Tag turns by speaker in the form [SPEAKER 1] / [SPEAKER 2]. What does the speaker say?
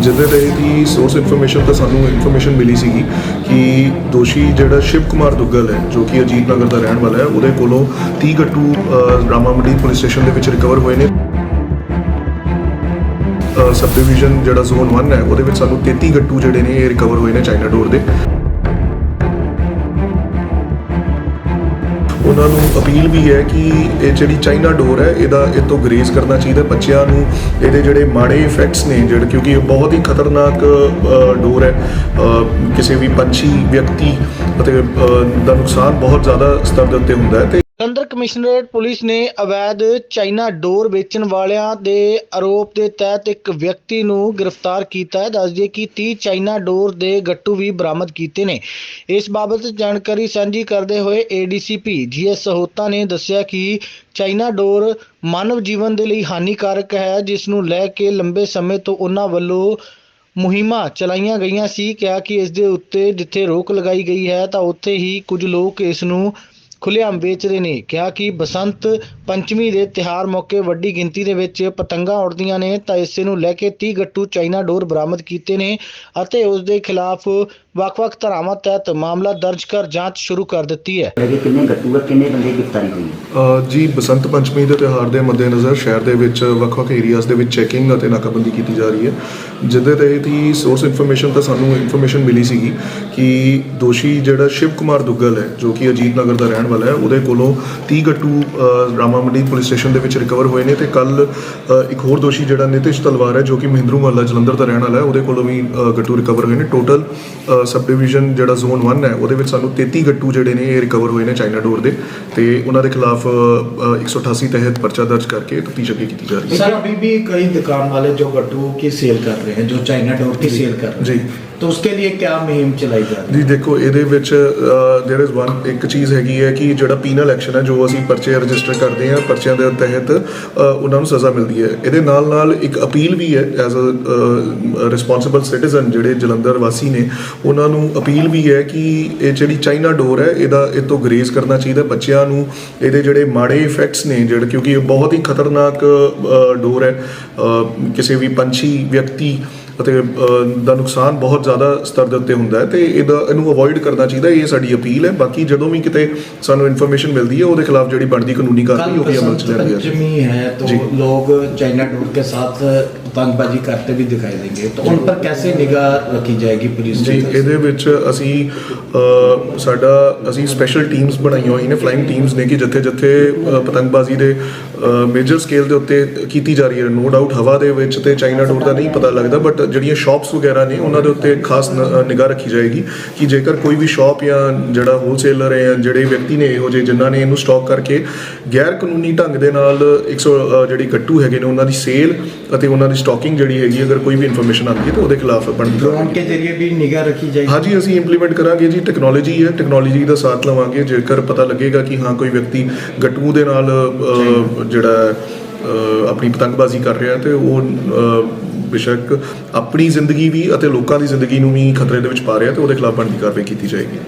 [SPEAKER 1] ਜਿਹਦੇ ਤਹਿਤ ਹੀ source information ਤਾਂ ਸਾਨੂੰ ਇਨਫੋਰਮੇਸ਼ਨ ਮਿਲੀ ਸੀਗੀ ਕਿ ਦੋਸ਼ੀ ਜਿਹੜਾ ਸ਼ਿਵ ਕੁਮਾਰ ਦੁੱਗਲ ਹੈ ਜੋ ਕਿ ਅਜੀਤ ਨਗਰ ਦਾ ਰਹਿਣ ਵਾਲਾ ਹੈ ਉਹਦੇ ਕੋਲੋਂ 30 ਗੱਟੂ ਅ, ਮੰਡੀ ਪੁਲਿਸ ਸਟੇਸ਼ਨ ਦੇ ਵਿੱਚ ਰਿਕਵਰ ਹੋਏ ਨੇ। ਸਬ ਡਿਵੀਜ਼ਨ ਜਿਹੜਾ ਜ਼ੋਨ 1 ਹੈ ਉਹਦੇ ਵਿੱਚ ਸਾਨੂੰ 33 ਗੱਟੂ ਜਿਹੜੇ ਨੇ ਇਹ ਰਿਕਵਰ ਹੋਏ ਨੇ ਚਾਈਨਾ ਡੋਰ ਦੇ। ਉਹਨਾਂ ਨੂੰ ਅਪੀਲ ਵੀ ਹੈ ਕਿ ਇਹ ਜਿਹੜੀ ਚਾਈਨਾ ਡੋਰ ਹੈ, ਇਹਦਾ ਇਹ ਤੋਂ ਗਰੇਜ਼ ਕਰਨਾ ਚਾਹੀਦਾ ਬੱਚਿਆਂ ਨੂੰ। ਇਹਦੇ ਜਿਹੜੇ ਮਾੜੇ ਇਫੈਕਟਸ ਨੇ ਜਿਹੜੇ, ਕਿਉਂਕਿ ਇਹ ਬਹੁਤ ਹੀ ਖਤਰਨਾਕ ਡੋਰ ਹੈ। ਕਿਸੇ ਵੀ ਪੰਛੀ, ਵਿਅਕਤੀ ਅਤੇ ਦਾ ਨੁਕਸਾਨ ਬਹੁਤ ਜ਼ਿਆਦਾ ਸਤਰ ਦੇ ਉੱਤੇ ਹੁੰਦਾ ਹੈ
[SPEAKER 2] ਜਲੰਧਰ ਕਮਿਸ਼ਨਰੇਟ ਪੁਲਿਸ ਨੇ ਅਵੈਧ ਚਾਈਨਾ ਡੋਰ ਵੇਚਣ ਵਾਲਿਆਂ ਦੇ ਆਰੋਪ ਦੇ ਤਹਿਤ ਇੱਕ ਵਿਅਕਤੀ ਨੂੰ ਗ੍ਰਿਫਤਾਰ ਕੀਤਾ ਹੈ। ਦੱਸ ਦਈਏ ਕਿ 30 ਚਾਈਨਾ ਡੋਰ ਦੇ ਗੱਟੂ ਵੀ ਬਰਾਮਦ ਕੀਤੇ ਨੇ। ਇਸ ਬਾਬਤ ਜਾਣਕਾਰੀ ਸਾਂਝੀ ਕਰਦੇ ਹੋਏ ਏਡੀਸੀਪੀ ਜੀਐਸ ਸਹੋਤਾ ਨੇ ਦੱਸਿਆ ਕਿ ਚਾਈਨਾ ਡੋਰ ਮਾਨਵ ਜੀਵਨ ਦੇ ਲਈ ਹਾਨੀਕਾਰਕ ਹੈ, ਜਿਸ ਨੂੰ ਲੈ ਕੇ ਲੰਬੇ ਸਮੇਂ ਤੋਂ ਉਹਨਾਂ ਵੱਲੋਂ ਮੁਹਿੰਮਾਂ ਚਲਾਈਆਂ ਗਈਆਂ ਸੀ। ਕਿਹਾ ਕਿ ਇਸ ਦੇ ਉੱਤੇ ਜਿੱਥੇ ਰੋਕ ਲਗਾਈ ਗਈ ਹੈ, ਤਾਂ ਉੱਥੇ ਹੀ ਕੁਝ ਲੋਕ ਇਸ ਨੂੰ ਖੁੱਲ੍ਹੇਆਮ ਵੇਚ ਰਹੇ ਨੇ। ਕਿਹਾ ਕਿ ਬਸੰਤ ਪੰਚਮੀ ਦੇ ਤਿਹਾਰ ਮੌਕੇ ਵੱਡੀ ਗਿਣਤੀ ਦੇ ਵਿੱਚ ਪਤੰਗਾਂ ਉਡਦੀਆਂ ਨੇ ਤਾਂ ਇਸੇ ਨੂੰ ਲੈ ਕੇ 30 ਗੱਟੂ ਚਾਈਨਾ ਡੋਰ ਬਰਾਮਦ ਕੀਤੇ ਨੇ ਅਤੇ ਉਸ ਦੇ ਖਿਲਾਫ ਵੱਖ-ਵੱਖ ਧਾਰਾਵਾਂ ਤਹਿਤ ਮਾਮਲਾ ਦਰਜ ਕਰ ਜਾਂਚ ਸ਼ੁਰੂ ਕਰ ਦਿੱਤੀ ਹੈ।
[SPEAKER 3] ਕਿੰਨੇ ਗੱਟੂਗਾ ਕਿੰਨੇ ਬੰਦੇ ਗ੍ਰਿਫਤਾਰੀ ਹੋਈ
[SPEAKER 1] ਅ, ਜੀ ਬਸੰਤ ਪੰਚਮੀ ਦੇ ਤਿਉਹਾਰ ਦੇ ਮੱਦੇਨਜ਼ਰ ਸ਼ਹਿਰ ਦੇ ਵਿੱਚ ਵੱਖ-ਵੱਖ ਏਰੀਆਜ਼ ਦੇ ਵਿੱਚ ਚੈਕਿੰਗ ਅਤੇ ਨਾਕਾਬੰਦੀ ਕੀਤੀ ਜਾ ਰਹੀ ਹੈ। ਜਿਹਦੇ ਤਹਿਤ ਹੀ ਸੋਰਸ ਇਨਫੋਰਮੇਸ਼ਨ ਤੋਂ ਸਾਨੂੰ ਇਨਫੋਰਮੇਸ਼ਨ ਮਿਲੀ ਸੀਗੀ ਕਿ ਦੋਸ਼ੀ ਜਿਹੜਾ ਸ਼ਿਵ ਕੁਮਾਰ ਦੁੱਗਲ ਹੈ ਜੋ ਕਿ ਅਜੀਤ ਨਗਰ ਦਾ ਰਹਿਣ ਵਾਲਾ ਹੈ ਉਹਦੇ ਕੋਲੋਂ 30 ਗੱਟੂ ਅ, ਰਾਮਾ ਮੰਡੀ ਪੁਲਿਸ ਸਟੇਸ਼ਨ ਦੇ ਵਿੱਚ ਰਿਕਵਰ ਹੋਏ ਨੇ ਤੇ ਕੱਲ ਇੱਕ ਹੋਰ ਦੋਸ਼ੀ ਜਿਹੜਾ ਨਿਤਿਸ਼ ਤਲਵਾਰ ਹੈ ਜੋ ਕਿ ਮਹਿੰਦਰੂ ਮਹੱਲਾ ਜਲੰਧਰ ਦਾ ਰਹਿਣ ਵਾਲਾ ਹੈ ਉਹਦੇ ਕੋਲੋਂ ਵੀ ਅ, ਗੱਟੂ ਰਿਕਵਰ ਹੋਏ ਨੇ। ਟੋਟਲ ਸਬ ਡਿਵੀਜ਼ਨ ਜਿਹੜਾ ਜ਼ੋਨ 1 ਹੈ ਉਹਦੇ ਵਿੱਚ ਸਾਨੂੰ 33 ਗੱਟੂ ਜਿਹੜੇ ਨੇ ਇਹ ਰਿਕਵਰ ਹੋਏ ਨੇ ਚਾਈਨਾ ਡੋਰ ਦੇ ਤੇ ਉਹਨਾਂ ਦੇ ਖਿਲਾਫ ਅ, 188 ਤਹਿਤ ਪਰਚਾ ਦਰਜ ਕਰਕੇ ਤਫਤੀਸ਼ ਅੱਗੇ ਕੀਤੀ ਜਾ ਰਹੀ ਹੈ
[SPEAKER 4] सर अभी भी कई दुकान वाले जो गट्टू की सेल कर रहे हैं जो चाइना डोर की सेल कर रहे
[SPEAKER 1] जी।
[SPEAKER 4] हैं तो उसके लिए क्या मुहिम चलाई जा रही
[SPEAKER 1] ਜੀ ਦੇਖੋ ਇਹਦੇ ਵਿੱਚ देयर इज वन ਇੱਕ ਚੀਜ਼ ਹੈਗੀ ਹੈ ਕਿ ਜਿਹੜਾ ਪੀਨਲ ਐਕਸ਼ਨ ਹੈ ਜੋ ਅਸੀਂ ਪਰਚੇ ਰਜਿਸਟਰ ਕਰਦੇ ਹਾਂ ਪਰਚਿਆਂ ਦੇ ਤਹਿਤ ਅ, ਉਹਨਾਂ ਨੂੰ ਸਜ਼ਾ ਮਿਲਦੀ ਹੈ ਇਹਦੇ ਨਾਲ ਨਾਲ ਇੱਕ ਅਪੀਲ ਵੀ ਹੈ ਐਜ਼ ਅ ਰਿਸਪੌਂਸਿਬਲ ਸਿਟੀਜ਼ਨ ਜਿਹੜੇ ਜਲੰਧਰ ਵਾਸੀ ਨੇ ਉਹਨਾਂ ਨੂੰ ਅਪੀਲ ਵੀ ਹੈ ਕਿ ਇਹ ਜਿਹੜੀ ਚਾਈਨਾ ਡੋਰ ਹੈ ਇਹਦਾ ਇਹ ਤੋਂ ਗਰੇਜ਼ ਕਰਨਾ ਚਾਹੀਦਾ ਬੱਚਿਆਂ ਨੂੰ। ਇਹਦੇ ਜਿਹੜੇ ਮਾੜੇ ਇਫੈਕਟਸ ਨੇ ਜਿਹੜੇ ਕਿਉਂਕਿ ਇਹ ਬਹੁਤ ਹੀ ਖਤਰਨਾਕ ਡੋਰ ਹੈ। ਕਿਸੇ ਵੀ ਪੰਛੀ ਵਿਅਕਤੀ ਅਤੇ ਦਾ ਨੁਕਸਾਨ ਬਹੁਤ ਜ਼ਿਆਦਾ ਸਤਰ ਦੇ ਉੱਤੇ ਹੁੰਦਾ ਹੈ ਤੇ ਇਹਦਾ ਇਹਨੂੰ ਅਵੋਇਡ ਕਰਨਾ ਚਾਹੀਦਾ ਇਹ ਸਾਡੀ ਅਪੀਲ ਹੈ। ਬਾਕੀ ਜਦੋਂ ਵੀ ਕਿਤੇ ਸਾਨੂੰ ਇਨਫੋਰਮੇਸ਼ਨ ਮਿਲਦੀ ਹੈ ਉਹਦੇ ਖਿਲਾਫ ਜਿਹੜੀ ਬਣਦੀ ਕਾਨੂੰਨੀ ਕਾਰਵਾਈ ਉਹ ਵੀ ਅਮਲ ਚ ਲੈਂਦੀ ਹੈ।
[SPEAKER 4] ਜਮੀ ਹੈ ਤਾਂ
[SPEAKER 1] ਲੋਕ
[SPEAKER 4] ਚਾਈਨਾ ਡੋਰ ਕੇ ਸਾਥ साथ पतंगबाजी करते भी दिखाई देंगे तो उन पर कैसे निगाह रखी जाएगी पुलिस
[SPEAKER 1] ਜੀ
[SPEAKER 4] की तरफ से?
[SPEAKER 1] ਇਹਦੇ ਵਿੱਚ ਅਸੀਂ ਅ, ਸਾਡਾ ਅਸੀਂ ਸਪੈਸ਼ਲ ਟੀਮਸ ਬਣਾਈਆਂ ਹੋਈਆਂ ਨੇ ਫਲਾਈਂਗ ਟੀਮਸ ਨੇ ਕਿ ਜਿੱਥੇ ਜਿੱਥੇ ਅ, ਪਤੰਗਬਾਜ਼ੀ ਦੇ ਮੇਜਰ ਸਕੇਲ ਦੇ ਉੱਤੇ ਕੀਤੀ ਜਾ ਰਹੀ ਹੈ ਨੋ ਡਾਊਟ ਹਵਾ ਦੇ ਵਿੱਚ ਤੇ ਚਾਈਨਾ ਡੋਰ ਦਾ ਨਹੀਂ ਪਤਾ ਲੱਗਦਾ ਬਟ ਜਿਹੜੀਆਂ ਸ਼ਾਪਸ ਵਗੈਰਾ ਨੇ ਉਹਨਾਂ ਦੇ ਉੱਤੇ ਖਾਸ ਨਿਗਾਹ ਰੱਖੀ ਜਾਏਗੀ ਕਿ ਜੇਕਰ ਕੋਈ ਵੀ ਸ਼ਾਪ ਜਾਂ ਜਿਹੜਾ ਹੋਲਸੇਲਰ ਹੈ ਜਾਂ ਜਿਹੜੇ ਵਿਅਕਤੀ ਨੇ ਇਹੋ ਜਿਹੇ ਜਿਨ੍ਹਾਂ ਨੇ ਇਹਨੂੰ ਸਟਾਕ ਕਰਕੇ ਗੈਰ ਕਾਨੂੰਨੀ ਢੰਗ ਦੇ ਨਾਲ 100 ਅ, ਜਿਹੜੀ ਗੱਟੂ ਹੈਗੇ ਨੇ ਉਹਨਾਂ ਦੀ ਸੇਲ ਅਤੇ ਉਹਨਾਂ ਦੀ ਸਟਾਕਿੰਗ ਜਿਹੜੀ ਹੈਗੀ ਅਗਰ ਕੋਈ ਵੀ ਇਨਫੋਰਮੇਸ਼ਨ ਆਉਂਦੀ ਹੈ ਤਾਂ ਉਹਦੇ ਖਿਲਾਫ ਬਣਦੀ ਡਰੋਨ
[SPEAKER 4] ਕੇ ਜ਼ਰੀਏ ਵੀ ਨਿਗਾਹ ਰੱਖੀ ਜਾਏਗੀ।
[SPEAKER 1] ਹਾਂਜੀ ਅਸੀਂ ਇੰਪਲੀਮੈਂਟ ਕਰਾਂਗੇ ਜੀ। ਟੈਕਨੋਲੋਜੀ ਹੈ ਟੈਕਨੋਲੋਜੀ ਦਾ ਸਾਥ ਲਵਾਂਗੇ। ਜੇਕਰ ਪਤਾ ਲੱਗੇਗਾ ਕਿ ਹਾਂ ਕੋਈ ਵਿਅਕਤੀ ਗਟੂ ਦੇ ਨਾਲ ਜਿਹੜਾ ਆਪਣੀ ਪਤੰਗਬਾਜ਼ੀ ਕਰ ਰਿਹਾ ਤੇ ਉਹ ਬਿਸ਼ੱਕ ਆਪਣੀ ਜ਼ਿੰਦਗੀ ਵੀ ਅਤੇ ਲੋਕਾਂ ਦੀ ਜ਼ਿੰਦਗੀ ਨੂੰ ਵੀ ਖਤਰੇ ਦੇ ਵਿੱਚ ਪਾ ਰਿਹਾ ਤੇ ਉਹਦੇ ਖਿਲਾਫ ਬਣਦੀ ਕਾਰਵਾਈ ਕੀਤੀ ਜਾਏਗੀ।